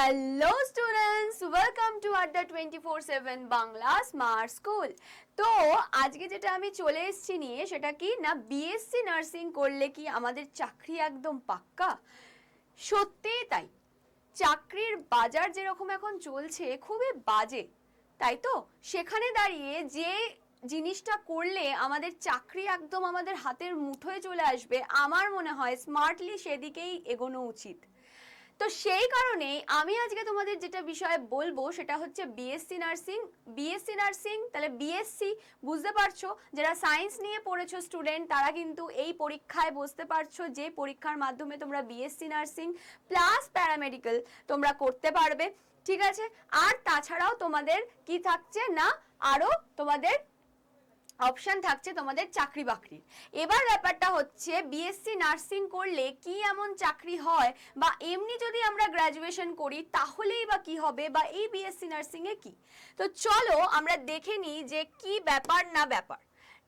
Hello students welcome to Adda twenty four seven Bangla smart school তো আজকে যেটা আমি চলে এসেছি নিয়ে, সেটা কি? না বিএসসি নার্সিং করলে কি আমাদের চাকরি একদম পাক্কা? সত্যিই তাই। চাকরির বাজার যেরকম এখন চলছে, খুবই বাজে, তাই তো? সেখানে দাঁড়িয়ে যে জিনিসটা করলে আমাদের চাকরি একদম আমাদের হাতের মুঠোয় চলে আসবে, আমার মনে হয় স্মার্টলি সেদিকেই এগোনো উচিত। তো সেই কারণেই আমি আজকে তোমাদের যেটা বিষয়ে বলব সেটা হচ্ছে বিএসসি নার্সিং বিএসসি নার্সিং তাহলে বিএসসি বুঝতে পারছ, যারা সায়েন্স নিয়ে পড়েছো স্টুডেন্ট তারা কিন্তু এই পরীক্ষায় বসতে পারছ যে পরীক্ষার মাধ্যমে তোমরা বিএসসি নার্সিং প্লাস প্যারামেডিক্যাল তোমরা করতে পারবে, ঠিক আছে? আর তাছাড়াও তোমাদের কি থাকছে না? আরও তোমাদের অপশন থাকছে তোমাদের চাকরি বাকরি। এবার ব্যাপারটা হচ্ছে বিএসসি নার্সিং করলে কি এমন চাকরি হয়? বা এমনি যদি আমরা গ্র্যাজুয়েশন করি, তাহলেই বা কি হবে? বা এই বিএসসি নার্সিং এ কি? তো চলো আমরা দেখে নিই যে কি ব্যাপার না ব্যাপার।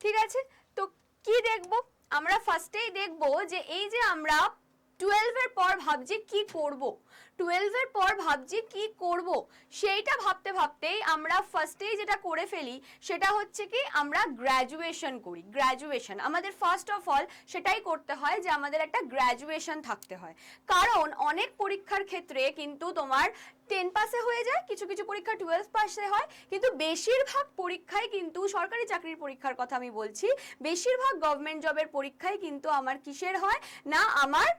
ঠিক আছে? তো কি দেখব? আমরা ফার্স্টেই দেখব যে এই যে আমরা টুয়েলভের পর ভাবছি কি করব? টুয়েলভের পর ভাবছি কি করব? সেইটা ভাবতে ভাবতেই আমরা ফার্স্টেই যেটা করে ফেলি, সেটা হচ্ছে কি আমরা গ্র্যাজুয়েশন করি গ্র্যাজুয়েশন আমাদের ফার্স্ট অফ অল সেটাই করতে হয় যে আমাদের একটা গ্র্যাজুয়েশন থাকতে হয়। কারণ অনেক পরীক্ষার ক্ষেত্রে কিন্তু তোমার টেন পাসে হয়ে যায়, কিছু কিছু পরীক্ষা টুয়েলভ পাসে হয়, কিন্তু বেশিরভাগ পরীক্ষায় কিন্তু সরকারি চাকরির পরীক্ষার কথা আমি বলছি, বেশিরভাগ গভর্নমেন্ট জবের পরীক্ষায় কিন্তু আমার কিসের হয়? না, আমার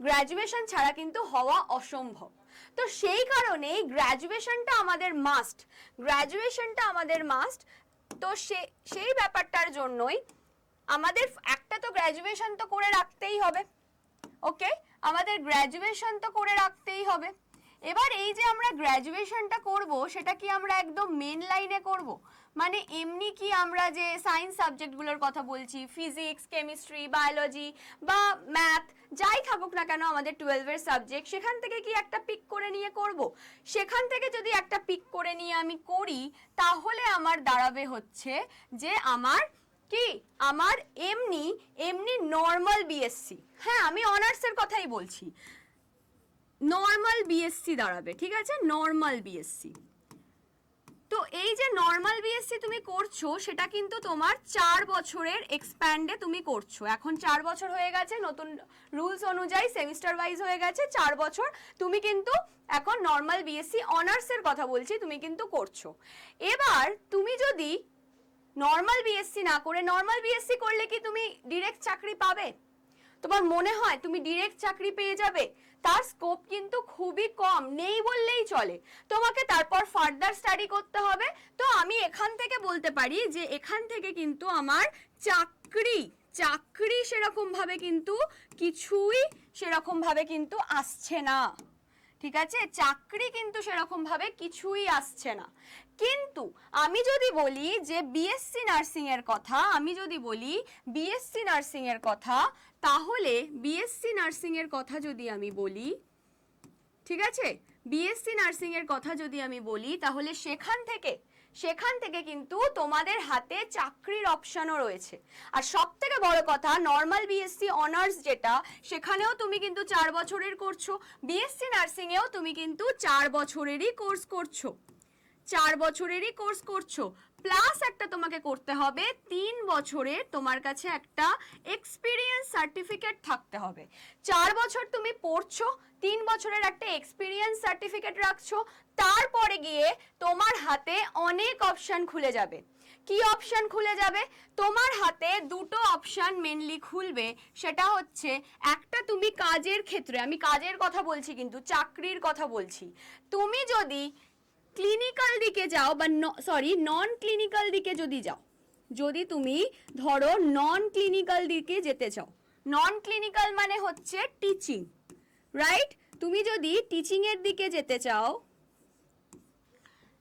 গ্র্যাজুয়েশন ছাড়া কিন্তু হওয়া অসম্ভব। তো সেই কারণেই গ্র্যাজুয়েশনটা আমাদের মাস্ট গ্র্যাজুয়েশনটা আমাদের মাস্ট তো সে, সেই ব্যাপারটার জন্যই আমাদের একটা তো গ্র্যাজুয়েশন তো করে রাখতেই হবে। ওকে আমাদের গ্র্যাজুয়েশন তো করে রাখতেই হবে। এবার এই যে আমরা গ্র্যাজুয়েশনটা করব, সেটা কি আমরা একদম মেন লাইনে করব? মানে এমনি কি আমরা যে সায়েন্স সাবজেক্টগুলোর কথা বলছি ফিজিক্স কেমিস্ট্রি বায়োলজি বা ম্যাথ যাই থাকুক না কেন আমাদের টুয়েলভের সাবজেক্ট সেখান থেকে কি একটা পিক করে নিয়ে করব? সেখান থেকে যদি একটা পিক করে নিয়ে আমি করি, তাহলে আমার দাঁড়াবে হচ্ছে যে আমার কি? আমার এমনি এমনি নর্মাল বিএসসি হ্যাঁ আমি অনার্সের কথাই বলছি। নর্মাল বিএসসি দাঁড়াবে, ঠিক আছে? নর্মাল বিএসসি তো এই যে নর্মাল বিএসসি তুমি করছ, সেটা কিন্তু তোমার চার বছরের এক্সপ্যান্ডে তুমি করছ। এখন চার বছর হয়ে গেছে, নতুন রুলস অনুযায়ী সেমিস্টার ওয়াইজ হয়ে গেছে, চার বছর তুমি কিন্তু এখন নর্মাল বিএসসি অনার্সের কথা বলছি, তুমি কিন্তু করছ। এবার তুমি যদি নর্মাল বিএসসি না করে নর্মাল বিএসসি করলে কি তুমি ডিরেক্ট চাকরি পাবে? তোমার মনে হয় তুমি ডিরেক্ট চাকরি পেয়ে যাবে? তার স্কোপ কিন্তু খুবই কম, নেই বললেই চলে। তোমাকে তারপর ফার্দার স্টাডি করতে হবে। তো আমি এখান থেকে বলতে পারি যে, এখান থেকে কিন্তু আমার চাকরি চাকরি সেরকম ভাবে কিন্তু কিছুই সেরকম ভাবে কিন্তু আসছে না। ঠিক আছে? চাকরি কিন্তু সেরকম ভাবে কিছুই আসছে না। কিন্তু আমি যদি বলি যে বিএসসি নার্সিং এর কথা, আমি যদি বলি বিএসসি নার্সিং এর কথা তাহলে বিএসসি নার্সিং এর কথা যদি আমি বলি, ঠিক আছে? বিএসসি নার্সিং এর কথা যদি আমি বলি, তাহলে সেখান থেকে সেখান থেকে কিন্তু তোমাদের হাতে চাকরির অপশনও রয়েছে। আর সব থেকে বড় কথা নর্মাল বিএসসি অনার্স যেটা, সেখানেও তুমি কিন্তু চার বছরের করছ। বিএসসি নার্সিংয়েও তুমি কিন্তু চার বছরেরই কোর্স করছ। চার বছরেরই কোর্স করছ। প্লাস একটা তোমাকে করতে হবে, তিন বছরে তোমার কাছে একটা এক্সপিরিয়েন্স সার্টিফিকেট থাকতে হবে। চার বছর তুমি পড়ছো, তিন বছরের একটা এক্সপিরিয়েন্স সার্টিফিকেট রাখছো, তারপরে গিয়ে তোমার হাতে অনেক অপশান খুলে যাবে। কি অপশান খুলে যাবে? তোমার হাতে দুটো অপশান মেনলি খুলবে, সেটা হচ্ছে একটা তুমি কাজের ক্ষেত্রে, আমি কাজের কথা বলছি কিন্তু চাকরির কথা বলছি, তুমি যদি ক্লিনিক্যাল দিকে যাও বা সরি নন ক্লিনিক্যাল দিকে যদি যাও, যদি তুমি ধরো নন ক্লিনিক্যাল দিকে যেতে চাও নন ক্লিনিক্যাল মানে হচ্ছে টিচিং রাইট তুমি যদি টিচিং এর দিকে যেতে চাও,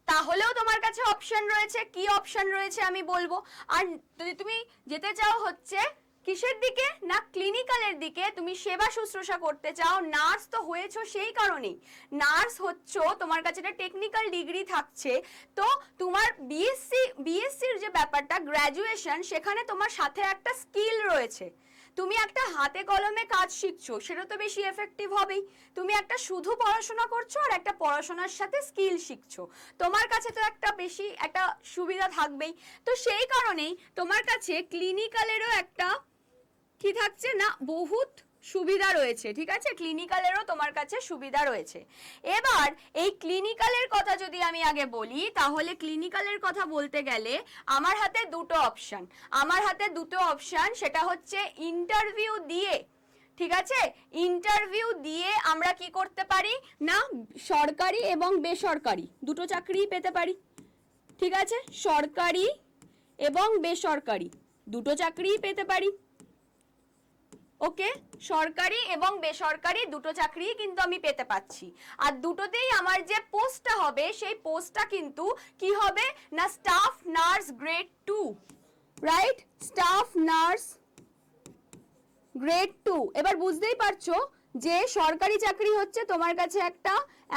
তাহলেও তোমার কাছে অপশন রয়েছে, কি অপশন রয়েছে আমি বলব? আর যদি তুমি যেতে চাও হচ্ছে কিসের দিকে? না ক্লিনিক্যালের দিকে। তুমি সেবা শুশ্রূষা করতে চাও নার্স তো হয়েছো সেই কারণেই। নার্স হচ্ছ, তোমার কাছে একটা টেকনিক্যাল ডিগ্রি থাকছে। তো তোমার বিএসসি বিএসসির যে ব্যাপারটা গ্র্যাজুয়েশন সেখানে তোমার সাথে একটা স্কিল রয়েছে। তুমি একটা হাতে কলমে কাজ শিখছো, সেটা তো বেশি এফেক্টিভ হবেই। তুমি একটা শুধু পড়াশোনা করছ আর একটা পড়াশোনার সাথে স্কিল শিখছো। তোমার কাছে তো একটা বেশি, একটা সুবিধা থাকবেই। তো সেই কারণেই তোমার কাছে ক্লিনিক্যালেরও একটা কি থাকছে? না, বহুত সুবিধা রয়েছে, ঠিক আছে? ক্লিনিক্যালেরও তোমার কাছে সুবিধা রয়েছে। এবার, এই ক্লিনিক্যালের কথা যদি আমি আগে বলি, তাহলে ক্লিনিক্যালের কথা বলতে গেলে আমার হাতে দুটো অপশান আমার হাতে দুটো অপশান সেটা হচ্ছে ইন্টারভিউ দিয়ে, ঠিক আছে? ইন্টারভিউ দিয়ে আমরা কি করতে পারি? না, সরকারি এবং বেসরকারি, দুটো চাকরিই পেতে পারি। ঠিক আছে? সরকারি এবং বেসরকারি, দুটো চাকরিই পেতে পারি। ওকে? সরকারি এবং বেসরকারি দুটো চাকরি কিন্তু আমি পেতে পাচ্ছি। আর দুটোতেই আমার যে পোস্টটা হবে, সেই পোস্টটা কিন্তু কি হবে? না staff nurse grade two. Right? Staff nurse grade two. এবার বুঝতেই পারছ যে সরকারি চাকরি হচ্ছে তোমার কাছে একটা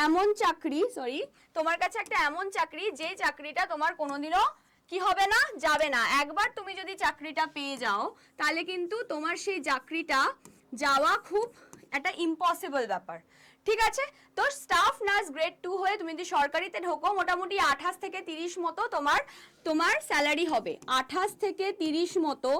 এমন চাকরি, সরি, তোমার কাছে একটা এমন চাকরি যে চাকরিটা তোমার কোনোদিনও কি হবে না? যাবে না। একবার তুমি যদি চাকরিটা পেয়ে যাও, তাহলে কিন্তু তোমার সেই চাকরিটা যাওয়া খুব একটা ইম্পসিবল ব্যাপার। ঠিক আছে? তো স্টাফ নার্স গ্রেড টু হয়ে তুমি যদি সরকারিতে ঢোকো, মোটামুটি আঠাশ থেকে তিরিশ মতো তোমার তোমার স্যালারি হবে। আঠাশ থেকে তিরিশ মতো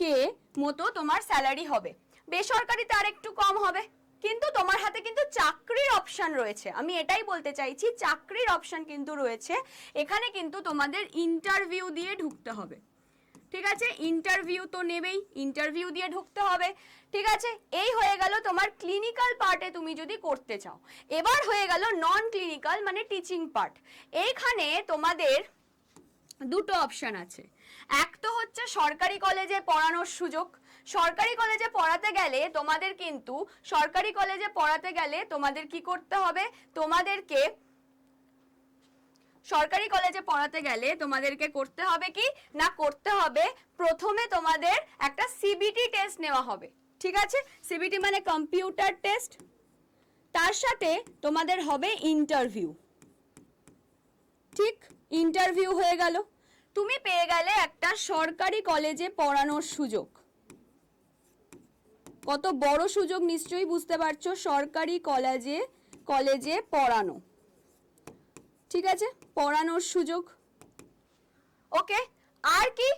কে মতো তোমার স্যালারি হবে। বেসরকারিতে আরেকটু কম হবে। কিন্তু তোমার হাতে কিন্তু চাকরির অপশন রয়েছে। আমি এটাই বলতে চাইছি, চাকরির অপশন কিন্তু রয়েছে। এখানে কিন্তু তোমাদের ইন্টারভিউ দিয়ে ঢুকতে হবে। ঠিক আছে? ইন্টারভিউ তো নেবেই ইন্টারভিউ দিয়ে ঢুকতে হবে। ঠিক আছে? এই হয়ে গেল তোমার ক্লিনিক্যাল পার্টে তুমি যদি করতে চাও। এবার হয়ে গেল নন ক্লিনিক্যাল মানে টিচিং পার্ট এইখানে তোমাদের দুটো অপশন আছে। এক তো হচ্ছে সরকারি কলেজে পড়ানোর সুযোগ। সরকারি কলেজে পড়াতে গেলে তোমাদের কিন্তু, সরকারি কলেজে পড়াতে গেলে তোমাদের কি করতে হবে? তোমাদেরকে সরকারি কলেজে পড়াতে গেলে তোমাদেরকে করতে হবে কি? না, করতে হবে প্রথমে তোমাদের একটা সিবিটি টেস্ট নেওয়া হবে। ঠিক আছে? সিবিটি মানে কম্পিউটার টেস্ট তার সাথে তোমাদের হবে ইন্টারভিউ ঠিক? ইন্টারভিউ হয়ে গেল। তুমি পেয়ে গেলে একটা সরকারি কলেজে পড়ানোর সুযোগ। কত বড় সুযোগ নিশ্চয়ই বুঝতে পারছ সরকারি কলেজে কলেজে পড়ানো। ঠিক আছে? পড়ানোর সুযোগ। ওকে, আর কি?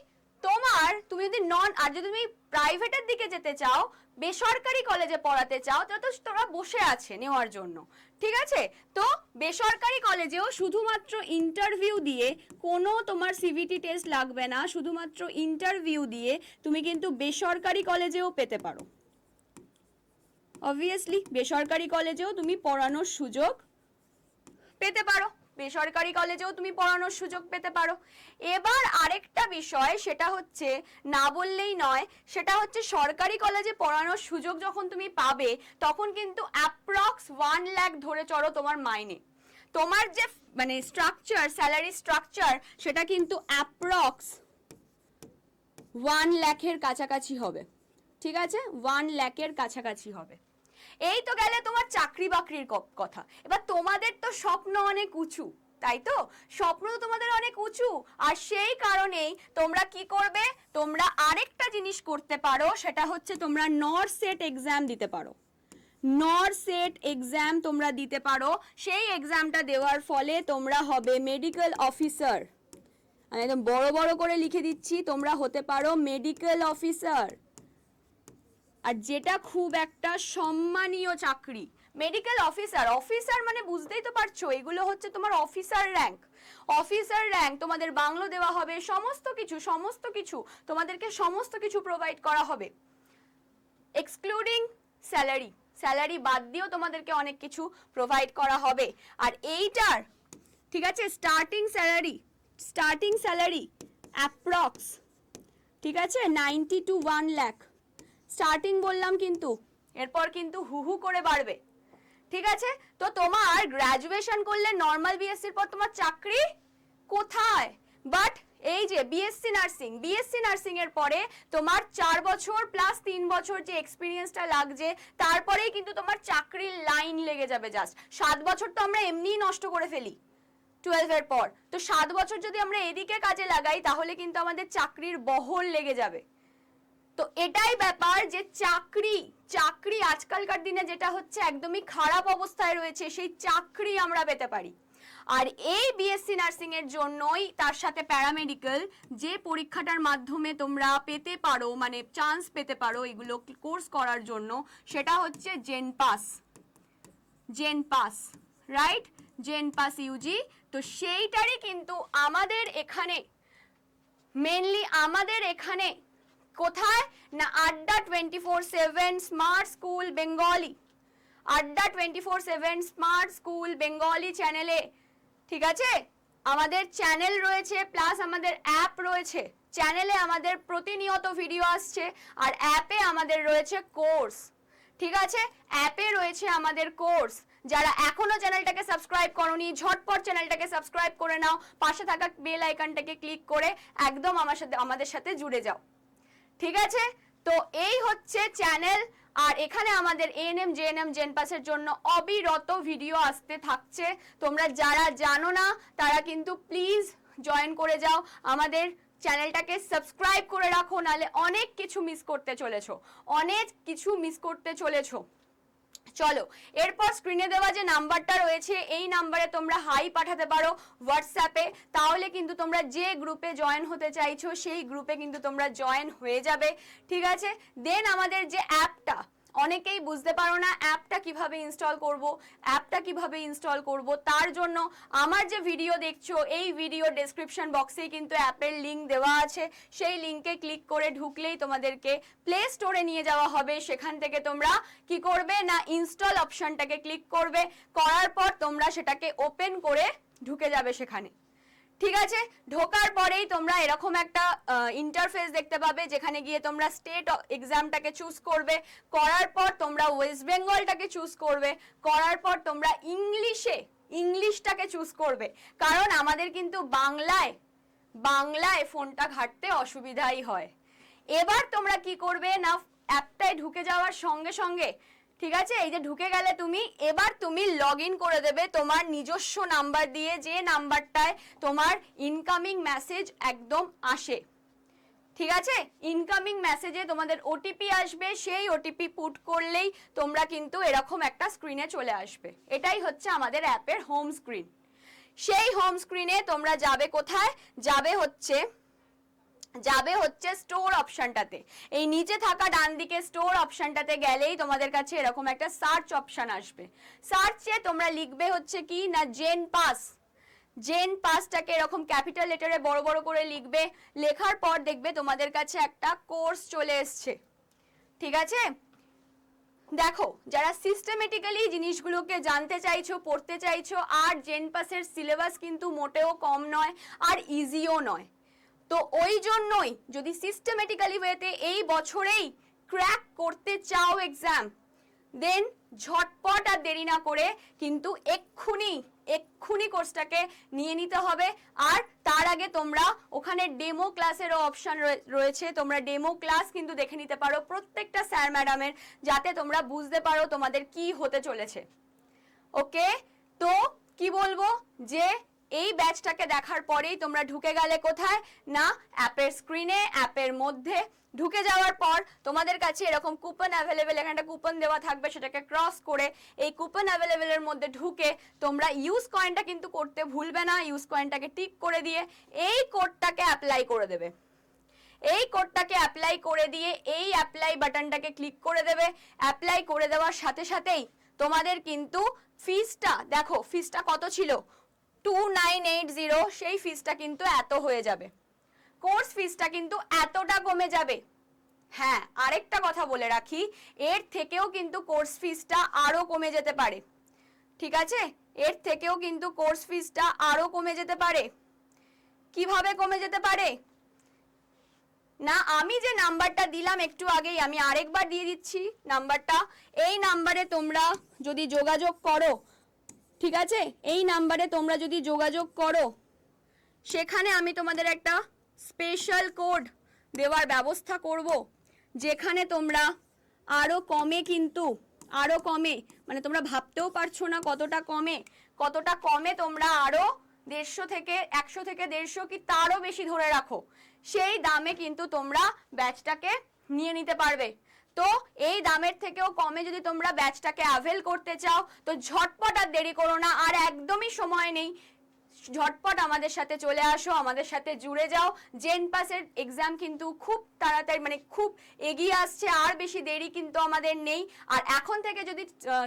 তোমার, তুমি যদি নন, আর যদি তুমি প্রাইভেটের দিকে যেতে চাও, বেসরকারি কলেজে পড়াতে চাও, তাহলে তো তোরা বসে আছে নেওয়ার জন্য। ঠিক আছে? তো বেসরকারি কলেজেও শুধুমাত্র ইন্টারভিউ দিয়ে কোনো তোমার সিভিটি টেস্ট লাগবে না, শুধুমাত্র ইন্টারভিউ দিয়ে তুমি কিন্তু বেসরকারি কলেজেও পেতে পারো। অবভিয়াসলি বেসরকারি কলেজেও তুমি পড়ানোর সুযোগ পেতে পারো। বেসরকারি কলেজেও তুমি পড়ানোর সুযোগ পেতে পারো। এবার আরেকটা বিষয়, সেটা হচ্ছে, না বললেই নয়, সেটা হচ্ছে সরকারি কলেজে পড়ানোর সুযোগ যখন তুমি পাবে, তখন কিন্তু অ্যাপ্রক্স ওয়ান লাখ ধরে চড়ো তোমার মাইনে। তোমার যে মানে স্ট্রাকচার স্যালারি স্ট্রাকচার সেটা কিন্তু অ্যাপ্রক্স ওয়ান ল্যাখের কাছাকাছি হবে। ঠিক আছে? ওয়ান ল্যাখের কাছাকাছি হবে। এই তো গেলে তোমার চাকরি বাকরির কথা। এবার তোমাদের তো স্বপ্ন অনেক উঁচু, তাই তো? স্বপ্ন তোমাদের অনেক উঁচু, আর সেই কারণেই তোমরা কি করবে? তোমরা আরেকটা জিনিস করতে পারো, সেটা হচ্ছে তোমরা নর সেট এক্সাম দিতে পারো। নর সেট এক্সাম তোমরা দিতে পারো। সেই এক্সামটা দেওয়ার ফলে তোমরা হবে মেডিকেল অফিসার আমি একদম বড় বড় করে লিখে দিচ্ছি, তোমরা হতে পারো মেডিকেল অফিসার আর যেটা খুব একটা সম্মানীয় চাকরি মেডিকেল অফিসার অফিসার মানে বুঝতেই তো পারছ, এগুলো হচ্ছে তোমার অফিসার র্যাঙ্ক অফিসার র্যাঙ্ক তোমাদের বাংলো দেওয়া হবে, সমস্ত কিছু সমস্ত কিছু তোমাদেরকে সমস্ত কিছু প্রোভাইড করা হবে। এক্সক্লুডিং স্যালারি স্যালারি বাদ দিয়েও তোমাদেরকে অনেক কিছু প্রোভাইড করা হবে। আর এইটার, ঠিক আছে starting salary starting salary approx ঠিক আছে ninety two one lakh starting বললাম কিন্তু। এরপর কিন্তু হু হু করে বাড়বে। ঠিক আছে? তো তোমার গ্র্যাজুয়েশন করলে নর্মাল বিএসসির পর তোমার চাকরি কোথায়? বাট এই যে বিএসসি নার্সিং বিএসসি নার্সিং এর পরে তোমার চার বছর প্লাস তিন বছর যে এক্সপিরিয়েন্সটা লাগছে, তারপরেই কিন্তু তোমার চাকরির লাইন লেগে যাবে জাস্ট সাত বছর তো আমরা এমনিই নষ্ট করে ফেলি টুয়েলভের পর। তো সাত বছর যদি আমরা এদিকে কাজে লাগাই, তাহলে কিন্তু আমাদের চাকরির বহর লেগে যাবে। তো এটাই ব্যাপার যে চাকরি চাকরি আজকালকার দিনে যেটা হচ্ছে একদমই খারাপ অবস্থায় রয়েছে, সেই চাকরি আমরা পেতে পারি। আর এই বিএসসি নার্সিং এর জন্যই তার সাথে প্যারামেডিক্যাল যে পরীক্ষাটার মাধ্যমে তোমরা পেতে পারো মানে চান্স পেতে পারো এগুলো কোর্স করার জন্য, সেটা হচ্ছে gen pass gen pass right gen pass UG তো সেইটারই কিন্তু আমাদের এখানে মেনলি আমাদের এখানে কোথায়? না, Adda twenty four seven smart school Bengali Adda twenty four seven smart school Bengali চ্যানেলে ঠিক আছে? আমাদের চ্যানেল রয়েছে প্লাস আমাদের অ্যাপ রয়েছে। চ্যানেলে আমাদের প্রতিনিয়ত ভিডিও আসছে, আর অ্যাপে আমাদের রয়েছে কোর্স ঠিক আছে? অ্যাপে রয়েছে আমাদের কোর্স যারা এখনও চ্যানেলটাকে সাবস্ক্রাইব করনি, ঝটপট চ্যানেলটাকে সাবস্ক্রাইব করে নাও। পাশে থাকা বেল আইকনটাকে ক্লিক করে একদম আমার সাথে আমাদের সাথে জুড়ে যাও। ঠিক আছে? তো এই হচ্ছে চ্যানেল। আর এখানে আমাদের এএনএম জেএনএম জেনপাসের জন্য অবিরত ভিডিও আসতে থাকছে। তোমরা যারা জানো না, তারা কিন্তু প্লিজ জয়েন করে যাও। আমাদের চ্যানেলটাকে সাবস্ক্রাইব করে রাখো, নালে অনেক কিছু মিস করতে চলেছো। অনেক কিছু মিস করতে চলেছো। চলো, এরপর স্ক্রিনে দেওয়া যে নাম্বারটা রয়েছে, এই নাম্বারে তোমরা হাই পাঠাতে পারো হোয়াটসঅ্যাপে তাহলে কিন্তু তোমরা যে গ্রুপে জয়েন হতে চাইছো, সেই গ্রুপে কিন্তু তোমরা জয়েন হয়ে যাবে। ঠিক আছে? দেন আমাদের যে অ্যাপটা অনেকেই বুঝতে পারো না অ্যাপটা কীভাবে ইনস্টল করব, অ্যাপটা কীভাবে ইনস্টল করব। তার জন্য আমার যে ভিডিও দেখছ, এই ভিডিও ডেসক্রিপশন বক্সেই কিন্তু অ্যাপের লিংক দেওয়া আছে। সেই লিংকে ক্লিক করে ঢুকলেই তোমাদেরকে প্লে স্টোরে নিয়ে যাওয়া হবে। সেখান থেকে তোমরা কি করবে না ইনস্টল অপশনটাকে ক্লিক করবে। করার পর তোমরা সেটাকে ওপেন করে ঢুকে যাবে সেখানে। ঠিক আছে? ঢোকার পরেই তোমরা এরকম একটা ইন্টারফেস দেখতে পাবে যেখানে গিয়ে তোমরা স্টেট এক্সামটাকে চুজ করবে। করার পর তোমরা ওয়েস্ট বেঙ্গলটাকে চুজ করবে। করার পর তোমরা ইংলিশে ইংলিশটাকে চুজ করবে। কারণ আমাদের কিন্তু বাংলায় বাংলায় ফোনটা ঘাটতে অসুবিধাই হয়। এবার তোমরা কি করবে? না অ্যাপটায় ঢুকে যাওয়ার সঙ্গে সঙ্গে ঠিক আছে? এই যে ঢুকে গেলে তুমি, এবার তুমি লগ ইন করে দেবে তোমার নিজস্ব নাম্বার দিয়ে যে নাম্বারটায় তোমার ইনকামিং মেসেজ একদম আসে। ঠিক আছে? ইনকামিং মেসেজে তোমাদের ওটিপি আসবে, সেই ওটিপি পুট করলেই তোমরা কিন্তু এরকম একটা স্ক্রিনে চলে আসবে। এটাই হচ্ছে আমাদের অ্যাপের হোম স্ক্রিন সেই হোম স্ক্রিনে তোমরা যাবে কোথায়? যাবে হচ্ছে যাবে হচ্ছে স্টোর অপশনটাতে এই নিচে থাকা ডান দিকে স্টোর অপশনটাতে গেলেই তোমাদের কাছে এরকম একটা সার্চ অপশন আসবে। সার্চে তোমরা লিখবে হচ্ছে কি না জেন পাস জেন পাসটাকে এরকম ক্যাপিটাল লেটারে বড় বড় করে লিখবে। লেখার পর দেখবে তোমাদের কাছে একটা কোর্স চলে এসছে। ঠিক আছে? দেখো, যারা সিস্টেমেটিক্যালি জিনিসগুলোকে জানতে চাইছো, পড়তে চাইছো, আর জেন পাসের সিলেবাস কিন্তু মোটেও কম নয়, আর ইজিও নয়। তো ওই জন্যই যদি সিস্টেমেটিক্যালি ওয়েতে এই বছরেই ক্র্যাক করতে চাও এক্সাম দেন ঝটপট আর দেরি না করে কিন্তু এক্ষুনি এক্ষুনি কোর্সটাকে নিয়ে নিতে হবে। আর তার আগে তোমরা ওখানে ডেমো ক্লাসেরও অপশন রয়েছে। তোমরা ডেমো ক্লাস কিন্তু দেখে নিতে পারো প্রত্যেকটা স্যার ম্যাডামের যাতে তোমরা বুঝতে পারো তোমাদের কি হতে চলেছে। ওকে তো কি বলব? যে এই ব্যাচটাকে দেখার পরেই তোমরা ঢুকে গেলে কোথায়? না, অ্যাপের স্ক্রিনে অ্যাপের মধ্যে। ঢুকে যাওয়ার পর তোমাদের কাছে এরকম কুপন অ্যাভেলেবেল এখানে একটা কুপন দেওয়া থাকবে, সেটাকে ক্রস করে এই কুপন অ্যাভেলেবেলের মধ্যে ঢুকে তোমরা ইউজ কয়েনটা কিন্তু করতে ভুলবে না ইউজ কয়েনটাকে টিক করে দিয়ে এই কোডটাকে অ্যাপ্লাই করে দেবে। এই কোডটাকে অ্যাপ্লাই করে দিয়ে এই অ্যাপ্লাই বাটনটাকে ক্লিক করে দেবে। অ্যাপ্লাই করে দেওয়ার সাথে সাথেই তোমাদের কিন্তু ফিসটা দেখো ফিসটা কত ছিল? টু নাইন এইট জিরো সেই ফিসটা কিন্তু এত হয়ে যাবে। কোর্স ফিসটা কিন্তু এতটা কমে যাবে। হ্যাঁ আরেকটা কথা বলে রাখি, এর থেকেও কিন্তু কোর্স ফিসটা আরও কমে যেতে পারে। ঠিক আছে? এর থেকেও কিন্তু কোর্স ফিসটা আরও কমে যেতে পারে। কীভাবে কমে যেতে পারে? না, আমি যে নাম্বারটা দিলাম একটু আগেই, আমি আরেকবার দিয়ে দিচ্ছি নাম্বারটা। এই নাম্বারে তোমরা যদি যোগাযোগ করো ঠিক আছে? এই নাম্বারে তোমরা যদি যোগাযোগ করো, সেখানে আমি তোমাদের একটা স্পেশাল কোড দেওয়ার ব্যবস্থা করব, যেখানে তোমরা আরও কমে কিন্তু আরও কমে মানে তোমরা ভাবতেও পারছ না কতটা কমে কতটা কমে তোমরা আরও দেড়শো থেকে, একশো থেকে দেড়শো কি তারও বেশি ধরে রাখো। সেই দামে কিন্তু তোমরা ব্যাচটাকে নিয়ে নিতে পারবে। তো এই দামের থেকেও কমে যদি তোমরা ব্যাচটাকে অ্যাভেল করতে চাও, তো ঝটপট আর দেরি করো না, আর একদমই সময় নেই। ঝটপট আমাদের সাথে চলে আসো, আমাদের সাথে জুড়ে যাও। জেন পাসের এক্সাম কিন্তু খুব তাড়াতাড়ি মানে খুব এগিয়ে আসছে, আর বেশি দেরি কিন্তু আমাদের নেই। আর এখন থেকে যদি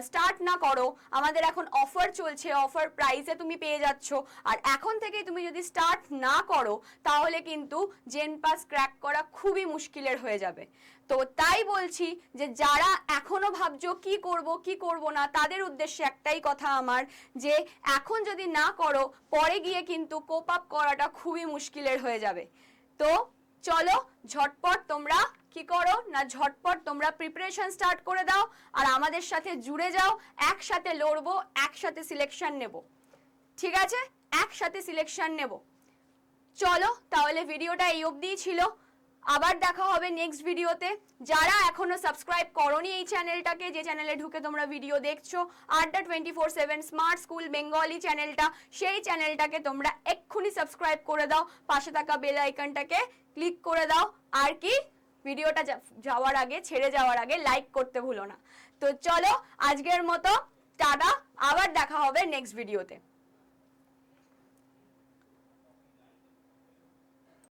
স্টার্ট না করো, আমাদের এখন অফার চলছে অফার প্রাইসে তুমি পেয়ে যাচ্ছ। আর এখন থেকে তুমি যদি স্টার্ট না করো, তাহলে কিন্তু জেন পাস ক্র্যাক করা খুবই মুশকিলের হয়ে যাবে। তো তাই বলছি যে, যারা এখনও ভাবছ কি করব কি করব না, তাদের উদ্দেশ্যে একটাই কথা আমার, যে এখন যদি না করো পরে গিয়ে কিন্তু কোপ আপ করাটা খুবই মুশকিলের হয়ে যাবে। তো চলো ঝটপট তোমরা কি করো না ঝটপট তোমরা প্রিপারেশন স্টার্ট করে দাও আর আমাদের সাথে জুড়ে যাও, একসাথে লড়বো, একসাথে সিলেকশন নেব। ঠিক আছে? একসাথে সিলেকশন নেব। চলো তাহলে ভিডিওটা এই অবধিই ছিল। আবার দেখা হবে নেক্সট ভিডিওতে যারা এখনও সাবস্ক্রাইব করনি এই চ্যানেলটাকে যে চ্যানেলে ঢুকে তোমরা ভিডিও দেখছ Adda twenty four seven smart school Bengali চ্যানেলটা সেই চ্যানেলটাকে তোমরা এক্ষুনি সাবস্ক্রাইব করে দাও। পাশে থাকা বেল আইকনটাকে ক্লিক করে দাও। আর কি ভিডিওটা যাওয়ার আগে, ছেড়ে যাওয়ার আগে লাইক করতে ভুলো না। তো চলো, আজকের মতো, টাটা, আবার দেখা হবে নেক্সট ভিডিওতে